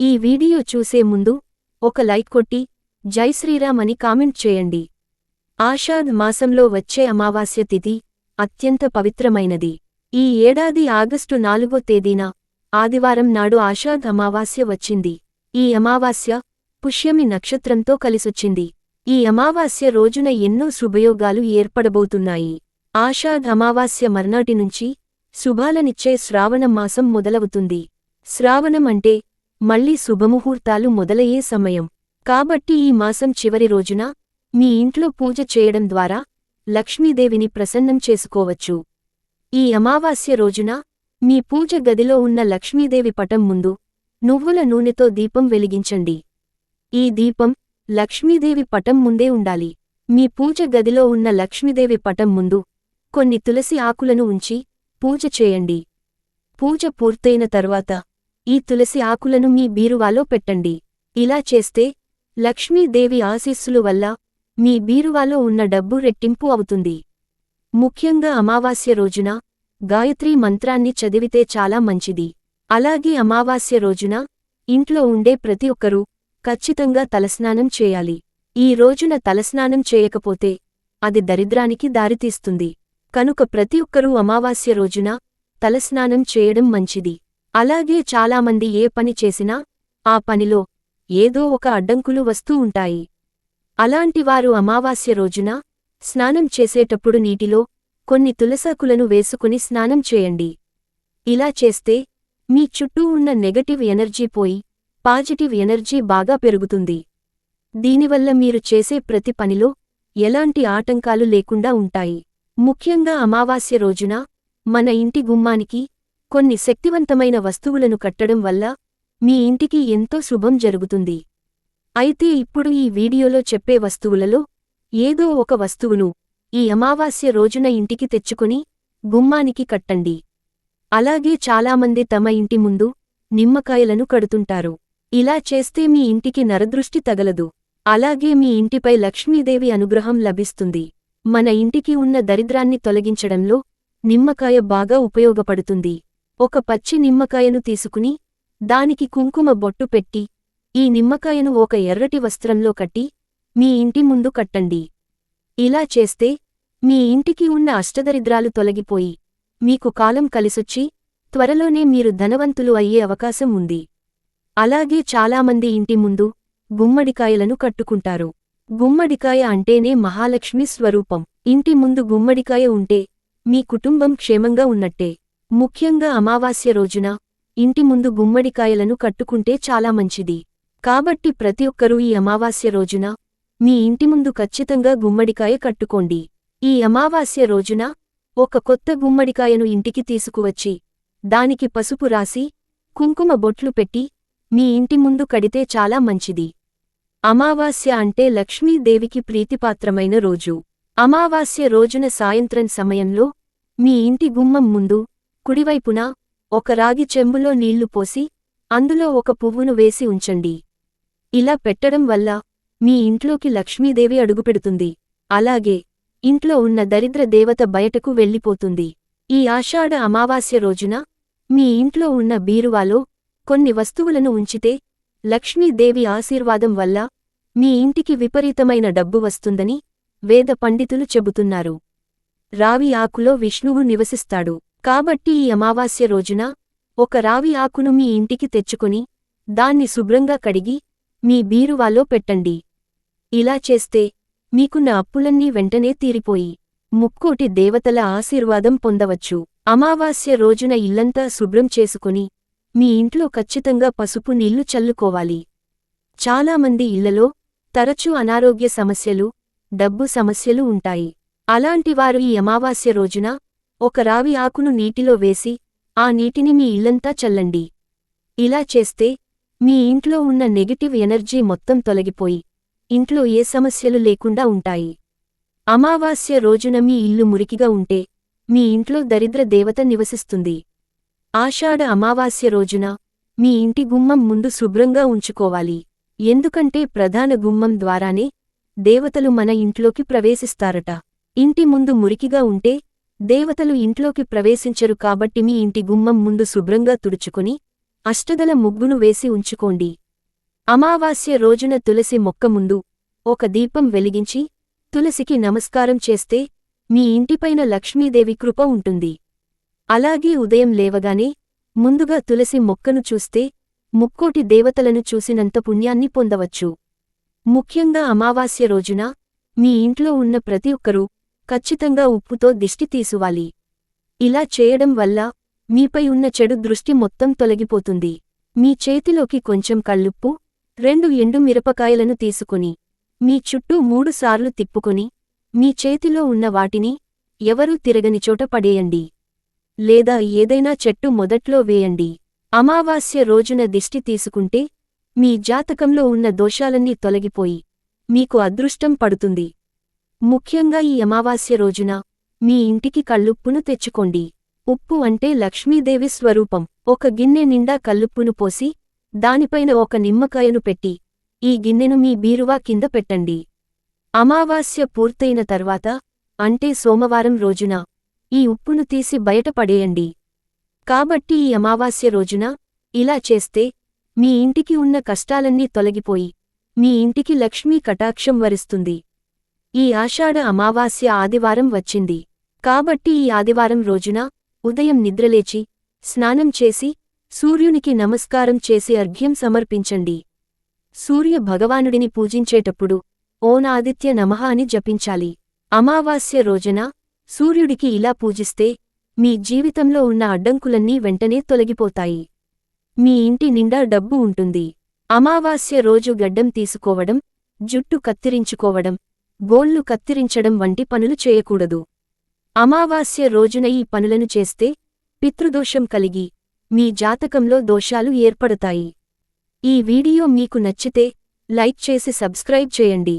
ఈ వీడియో చూసే ముందు ఒక లైక్ కొట్టి జై శ్రీరామ్ అని కామెంట్ చేయండి. ఆషాఢ్ మాసంలో వచ్చే అమావాస్య తిథి అత్యంత పవిత్రమైనది. ఈ ఏడాది ఆగస్టు నాలుగో తేదీన ఆదివారం నాడు ఆషాఢ్ అమావాస్య వచ్చింది. ఈ అమావాస్య పుష్యమి నక్షత్రంతో కలిసొచ్చింది. ఈ అమావాస్య రోజున ఎన్నో శుభయోగాలు ఏర్పడబోతున్నాయి. ఆషాఢ్ అమావాస్య మర్నాటి నుంచి శుభాలనిచ్చే శ్రావణ మాసం మొదలవుతుంది. శ్రావణం అంటే మళ్ళీ శుభముహూర్తాలు మొదలయ్యే సమయం. కాబట్టి ఈ మాసం చివరి రోజున మీ ఇంట్లో పూజ చేయడం ద్వారా లక్ష్మీదేవిని ప్రసన్నం చేసుకోవచ్చు. ఈ అమావాస్య రోజున మీ పూజ గదిలో ఉన్న లక్ష్మీదేవి పటం ముందు నువ్వుల నూనెతో దీపం వెలిగించండి. ఈ దీపం లక్ష్మీదేవి పటం ముందే ఉండాలి. మీ పూజ గదిలో ఉన్న లక్ష్మీదేవి పటం ముందు కొన్ని తులసి ఆకులను ఉంచి పూజ చేయండి. పూజ పూర్తయిన తర్వాత ఈ తులసి ఆకులను మీ బీరువాలో పెట్టండి. ఇలా చేస్తే లక్ష్మీదేవి ఆశీస్సులు వల్ల మీ బీరువాలో ఉన్న డబ్బు రెట్టింపు అవుతుంది. ముఖ్యంగా అమావాస్య రోజున గాయత్రీ మంత్రాన్ని చదివితే చాలా మంచిది. అలాగే అమావాస్య రోజున ఇంట్లో ఉండే ప్రతి ఒక్కరూ ఖచ్చితంగా తలస్నానం చేయాలి. ఈ రోజున తలస్నానం చేయకపోతే అది దరిద్రానికి దారితీస్తుంది. కనుక ప్రతి ఒక్కరూ అమావాస్య రోజున తలస్నానం చేయడం మంచిది. అలాగే చాలామంది ఏ పని చేసినా ఆ పనిలో ఏదో ఒక అడ్డంకులు వస్తూ ఉంటాయి. అలాంటివారు అమావాస్య రోజున స్నానం చేసేటప్పుడు నీటిలో కొన్ని తులసాకులను వేసుకుని స్నానం చేయండి. ఇలా చేస్తే మీ చుట్టూ ఉన్న నెగటివ్ ఎనర్జీ పోయి పాజిటివ్ ఎనర్జీ బాగా పెరుగుతుంది. దీనివల్ల మీరు చేసే ప్రతి పనిలో ఎలాంటి ఆటంకాలు లేకుండా ఉంటాయి. ముఖ్యంగా అమావాస్య రోజున మన ఇంటి గుమ్మానికి కొన్ని శక్తివంతమైన వస్తువులను కట్టడం వల్ల మీ ఇంటికి ఎంతో శుభం జరుగుతుంది. అయితే ఇప్పుడు ఈ వీడియోలో చెప్పే వస్తువులలో ఏదో ఒక వస్తువును ఈ అమావాస్య రోజున ఇంటికి తెచ్చుకుని గుమ్మానికి కట్టండి. అలాగే చాలామంది తమ ఇంటి ముందు నిమ్మకాయలను కడుతుంటారు. ఇలా చేస్తే మీ ఇంటికి నరదృష్టి తగలదు. అలాగే మీ ఇంటిపై లక్ష్మీదేవి అనుగ్రహం లభిస్తుంది. మన ఇంటికి ఉన్న దరిద్రాన్ని తొలగించడంలో నిమ్మకాయ బాగా ఉపయోగపడుతుంది. ఒక పచ్చి నిమ్మకాయను తీసుకుని దానికి కుంకుమ బొట్టు పెట్టి ఈ నిమ్మకాయను ఒక ఎర్రటి వస్త్రంలో కట్టి మీ ఇంటి ముందు కట్టండి. ఇలా చేస్తే మీ ఇంటికి ఉన్న అష్టదరిద్రాలు తొలగిపోయి మీకు కాలం కలిసొచ్చి త్వరలోనే మీరు ధనవంతులు అయ్యే అవకాశం ఉంది. అలాగే చాలామంది ఇంటి ముందు గుమ్మడికాయలను కట్టుకుంటారు. గుమ్మడికాయ అంటేనే మహాలక్ష్మి స్వరూపం. ఇంటి ముందు గుమ్మడికాయ ఉంటే మీ కుటుంబం క్షేమంగా ఉన్నట్టే. ముఖ్యంగా అమావాస్య రోజున ఇంటి ముందు గుమ్మడికాయలను కట్టుకుంటే చాలా మంచిది. కాబట్టి ప్రతి ఒక్కరూ ఈ అమావాస్య రోజున మీ ఇంటి ముందు ఖచ్చితంగా గుమ్మడికాయ కట్టుకోండి. ఈ అమావాస్య రోజున ఒక కొత్త గుమ్మడికాయను ఇంటికి తీసుకువచ్చి దానికి పసుపు రాసి కుంకుమ బొట్లు పెట్టి మీ ఇంటి ముందు కడితే చాలా మంచిది. అమావాస్య అంటే లక్ష్మీదేవికి ప్రీతిపాత్రమైన రోజు. అమావాస్య రోజున సాయంత్రం సమయంలో మీ ఇంటి గుమ్మం ముందు కుడివైపున ఒక రాగి చెంబులో నీళ్ళు పోసి అందులో ఒక పువ్వును వేసి ఉంచండి. ఇలా పెట్టడం వల్ల మీ ఇంట్లోకి లక్ష్మీదేవి అడుగుపెడుతుంది. అలాగే ఇంట్లో ఉన్న దరిద్ర దేవత బయటకు వెళ్ళిపోతుంది. ఈ ఆషాఢ అమావాస్య రోజున మీ ఇంట్లో ఉన్న బీరువాలో కొన్ని వస్తువులను ఉంచితే లక్ష్మీదేవి ఆశీర్వాదం వల్ల మీ ఇంటికి విపరీతమైన డబ్బు వస్తుందని వేద పండితులు చెబుతున్నారు. రావి ఆకులో విష్ణువు నివసిస్తాడు. కాబట్టి ఈ అమావాస్య రోజున ఒక రావి ఆకును మీ ఇంటికి తెచ్చుకుని దాన్ని శుభ్రంగా కడిగి మీ బీరువాలో పెట్టండి. ఇలా చేస్తే మీకున్న అప్పులన్నీ వెంటనే తీరిపోయి ముక్కోటి దేవతల ఆశీర్వాదం పొందవచ్చు. అమావాస్య రోజున ఇల్లంతా శుభ్రం చేసుకుని మీ ఇంట్లో ఖచ్చితంగా పసుపు నీళ్ళు చల్లుకోవాలి. చాలామంది ఇళ్ళలో తరచూ అనారోగ్య సమస్యలు డబ్బు సమస్యలు ఉంటాయి. అలాంటివారు ఈ అమావాస్య రోజున ఒక రావి ఆకును నీటిలో వేసి ఆ నీటిని మీ ఇల్లంతా చల్లండి. ఇలా చేస్తే మీ ఇంట్లో ఉన్న నెగటివ్ ఎనర్జీ మొత్తం తొలగిపోయి ఇంట్లో ఏ సమస్యలు లేకుండా ఉంటాయి. అమావాస్య రోజున మీ ఇల్లు మురికిగా ఉంటే మీ ఇంట్లో దరిద్ర దేవత నివసిస్తుంది. ఆషాఢ అమావాస్య రోజున మీ ఇంటి గుమ్మం ముందు శుభ్రంగా ఉంచుకోవాలి. ఎందుకంటే ప్రధాన గుమ్మం ద్వారానే దేవతలు మన ఇంట్లోకి ప్రవేశిస్తారట. ఇంటి ముందు మురికిగా ఉంటే దేవతలు ఇంట్లోకి ప్రవేశించరు కాబట్టి మీ ఇంటి గుమ్మం ముందు శుభ్రంగా తుడుచుకుని అష్టదల ముగ్గును వేసి ఉంచుకోండి. అమావాస్య రోజున తులసి మొక్క ముందు ఒక దీపం వెలిగించి తులసికి నమస్కారం చేస్తే మీ ఇంటిపైన లక్ష్మీదేవి కృప ఉంటుంది. అలాగే ఉదయం లేవగానే ముందుగా తులసి మొక్కను చూస్తే ముక్కోటి దేవతలను చూసినంత పుణ్యాన్ని పొందవచ్చు. ముఖ్యంగా అమావాస్య రోజున మీ ఇంట్లో ఉన్న ప్రతి ఒక్కరూ ఖచ్చితంగా ఉప్పుతో దిష్టి తీసువాలి ఇలా చేయడం వల్ల మీపై ఉన్న చెడు దృష్టి మొత్తం తొలగిపోతుంది. మీ చేతిలోకి కొంచెం కళ్ళుప్పు రెండు ఎండు మిరపకాయలను తీసుకుని మీ చుట్టూ మూడుసార్లు తిప్పుకొని మీ చేతిలో ఉన్న వాటిని ఎవరూ తిరగని చోట పడేయండి. లేదా ఏదైనా చెట్టు మొదట్లో వేయండి. అమావాస్య రోజున దిష్టి తీసుకుంటే మీ జాతకంలో ఉన్న దోషాలన్నీ తొలగిపోయి మీకు అదృష్టం పడుతుంది. ముఖ్యంగా ఈ అమావాస్య రోజున మీ ఇంటికి కళ్ళుప్పును తెచ్చుకోండి. ఉప్పు అంటే లక్ష్మీదేవి స్వరూపం. ఒక గిన్నె నిండా కల్లుప్పును పోసి దానిపైన ఒక నిమ్మకాయను పెట్టి ఈ గిన్నెను మీ బీరువా కింద పెట్టండి. అమావాస్య పూర్తయిన తర్వాత అంటే సోమవారం రోజున ఈ ఉప్పును తీసి బయటపడేయండి కాబట్టి ఈ అమావాస్య రోజున ఇలా చేస్తే మీ ఇంటికి ఉన్న కష్టాలన్నీ తొలగిపోయి మీ ఇంటికి లక్ష్మీ కటాక్షం వరిస్తుంది. ఈ ఆషాఢ అమావాస్య ఆదివారం వచ్చింది. కాబట్టి ఈ ఆదివారం రోజున ఉదయం నిద్రలేచి స్నానం చేసి సూర్యునికి నమస్కారం చేసి అర్ఘ్యం సమర్పించండి. సూర్య భగవానుడిని పూజించేటప్పుడు ఓనాదిత్య నమః అని జపించాలి. అమావాస్య రోజున సూర్యుడికి ఇలా పూజిస్తే మీ జీవితంలో ఉన్న అడ్డంకులన్నీ వెంటనే తొలగిపోతాయి. మీ ఇంటి నిండా డబ్బు ఉంటుంది. అమావాస్య రోజు గడ్డం తీసుకోవడం జుట్టు కత్తిరించుకోవడం గోళ్ళు కత్తిరించడం వంటి పనులు చేయకూడదు. అమావాస్య రోజున ఈ పనులను చేస్తే పితృదోషం కలిగి మీ జాతకంలో దోషాలు ఏర్పడతాయి. ఈ వీడియో మీకు నచ్చితే లైక్ చేసి సబ్స్క్రైబ్ చేయండి.